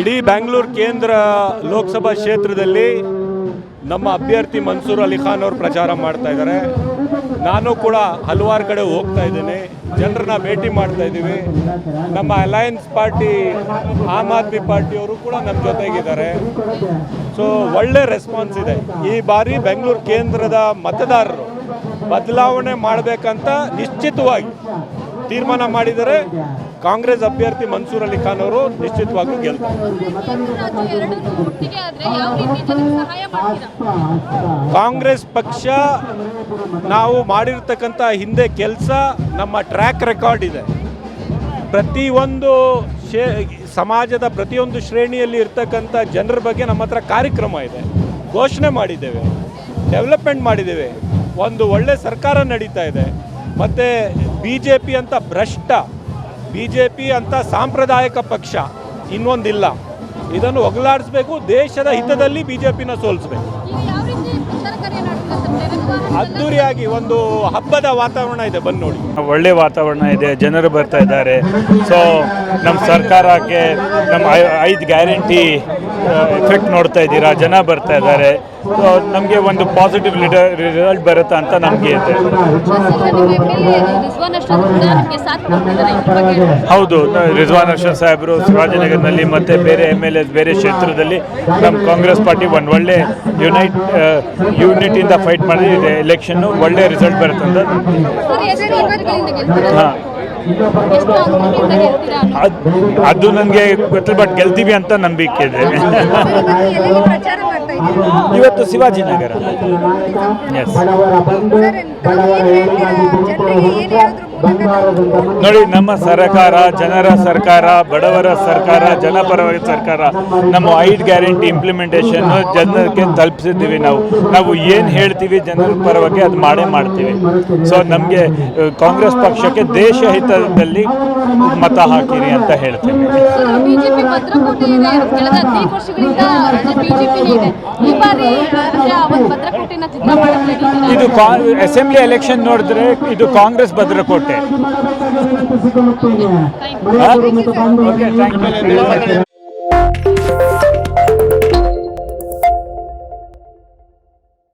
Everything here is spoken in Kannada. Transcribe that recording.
ಇಡೀ ಬ್ಯಾಂಗ್ಳೂರು ಕೇಂದ್ರ ಲೋಕಸಭಾ ಕ್ಷೇತ್ರದಲ್ಲಿ ನಮ್ಮ ಅಭ್ಯರ್ಥಿ ಮನ್ಸೂರ್ ಅಲಿ ಖಾನ್ ಅವರು ಪ್ರಚಾರ ಮಾಡ್ತಾ ಇದ್ದಾರೆ. ನಾನು ಕೂಡ ಹಲವಾರು ಕಡೆ ಹೋಗ್ತಾ ಇದ್ದೀನಿ. ಜನರನ್ನ ಭೇಟಿ ಮಾಡ್ತಾ ಇದ್ದೀವಿ. ನಮ್ಮ ಅಲಯನ್ಸ್ ಪಾರ್ಟಿ, ಆಮ್ ಆದ್ಮಿ ಪಾರ್ಟಿಯವರು ಕೂಡ ನಮ್ಮ ಜೊತೆಗಿದ್ದಾರೆ. ಸೊ ಒಳ್ಳೆ ರೆಸ್ಪಾನ್ಸ್ ಇದೆ. ಈ ಬಾರಿ ಬೆಂಗಳೂರು ಕೇಂದ್ರದ ಮತದಾರರು ಬದಲಾವಣೆ ಮಾಡಬೇಕಂತ ನಿಶ್ಚಿತವಾಗಿ ತೀರ್ಮಾನ ಮಾಡಿದರೆ ಕಾಂಗ್ರೆಸ್ ಅಭ್ಯರ್ಥಿ ಮನ್ಸೂರ್ ಅಲಿ ಖಾನ್ ಅವರು ನಿಶ್ಚಿತವಾಗ್ಲೂ ಗೆಲ್ತಾರೆ. ಕಾಂಗ್ರೆಸ್ ಪಕ್ಷ ನಾವು ಮಾಡಿರ್ತಕ್ಕಂಥ ಹಿಂದೆ ಕೆಲಸ ನಮ್ಮ ಟ್ರ್ಯಾಕ್ ರೆಕಾರ್ಡ್ ಇದೆ. ಪ್ರತಿಯೊಂದು ಶೇ, ಸಮಾಜದ ಪ್ರತಿಯೊಂದು ಶ್ರೇಣಿಯಲ್ಲಿ ಇರ್ತಕ್ಕಂಥ ಜನರ ಬಗ್ಗೆ ನಮ್ಮ ಹತ್ರ ಕಾರ್ಯಕ್ರಮ ಇದೆ. ಘೋಷಣೆ ಮಾಡಿದ್ದೇವೆ. ಡೆವಲಪ್ಮೆಂಟ್ ಮಾಡಿದ್ದೇವೆ. ಒಂದು ಒಳ್ಳೆ ಸರ್ಕಾರ ನಡೀತಾ ಇದೆ. ಮತ್ತು ಬಿ ಜೆ ಪಿ ಅಂತ ಭ್ರಷ್ಟ ಬಿ ಜೆ ಪಿ ಅಂತ ಸಾಂಪ್ರದಾಯಿಕ ಪಕ್ಷ ಇನ್ನೊಂದಿಲ್ಲ. ಇದನ್ನು ಒಗಲಾಡಿಸ್ಬೇಕು, ದೇಶದ ಹಿತದಲ್ಲಿ ಬಿ ಜೆ ಪಿನ ಸೋಲಿಸ್ಬೇಕು ಅದ್ದೂರಿಯಾಗಿ ಒಂದು ಹಬ್ಬದ ವಾತಾವರಣ ಇದೆ ಬಂದು ನೋಡಿ. ಒಳ್ಳೆ ವಾತಾವರಣ ಇದೆ, ಜನರು ಬರ್ತಾ ಇದ್ದಾರೆ. ಸೊ ನಮ್ಮ ಸರ್ಕಾರಕ್ಕೆ ನಮ್ಮ ಐದು ಗ್ಯಾರಂಟಿ ಎಫೆಕ್ಟ್ ನೋಡ್ತಾ ಇದ್ದೀರಾ? ಜನ ಬರ್ತಾ ಇದ್ದಾರೆ. ಸೊ ನಮಗೆ ಒಂದು ಪಾಸಿಟಿವ್ ರಿಸಲ್ಟ್ ಬರುತ್ತಾ ಅಂತ ನಮಗೆ ಇದೆ. ಹೌದು ರಿಜ್ವಾನ್ ಅರ್ಷದ್ ಸಾಹೇಬರು ಶಿವಾಜಿನಗರ್ನಲ್ಲಿ ಮತ್ತು ಬೇರೆ ಎಂ ಎಲ್ ಎಸ್, ಬೇರೆ ಕ್ಷೇತ್ರದಲ್ಲಿ ನಮ್ಮ ಕಾಂಗ್ರೆಸ್ ಪಾರ್ಟಿ ಒಂದು ಒಳ್ಳೆ ಯುನೈಟ್ ಯೂನಿಟಿಯಿಂದ ಫೈಟ್ ಮಾಡಿದ್ರೆ ಎಲೆಕ್ಷನ್ನು ಒಳ್ಳೆ ರಿಸಲ್ಟ್ ಬರುತ್ತೆ ಅಂತ. ಹಾಂ. ಅದು ನನಗೆ ಗೊತ್ತಿಲ್ಲ ಬಟ್ ಗೆಲ್ತೀವಿ ಅಂತ ನಂಬಿಕೆ ಇದೆ. ಇವತ್ತು ಶಿವಾಜಿ ನಗರ ಇವತ್ತು ಶಿವಾಜಿನಗರ. ಎಸ್ ನೋಡಿ ನಮ್ಮ ಸರ್ಕಾರ ಜನರ ಸರ್ಕಾರ ಬಡವರ ಸರ್ಕಾರ ಜನಪರವಾಗಿ ಸರ್ಕಾರ ನಮ್ಮ ಐದು ಗ್ಯಾರಂಟಿ ಇಂಪ್ಲಿಮೆಂಟೇಷನ್ ಜನಕ್ಕೆ ತಲುಪಿಸಿದ್ದೀವಿ ನಾವು. ನಾವು ಏನು ಹೇಳ್ತೀವಿ ಜನರ ಪರವಾಗಿ ಅದು ಮಾಡೇ ಮಾಡ್ತೀವಿ. ಸೊ ನಮಗೆ ಕಾಂಗ್ರೆಸ್ ಪಕ್ಷಕ್ಕೆ ದೇಶ ಹಿತದಲ್ಲಿ ಮತ ಹಾಕಿರಿ ಅಂತ ಹೇಳ್ತೀನಿ. ಭದ್ರಕೋಟೆ ಇದೆ. ಅಸೆಂಬ್ಲಿ ಎಲೆಕ್ಷನ್ ನೋಡಿದ್ರೆ ಇದು ಕಾಂಗ್ರೆಸ್ ಭದ್ರಕೋಟೆ. ಓಕೆ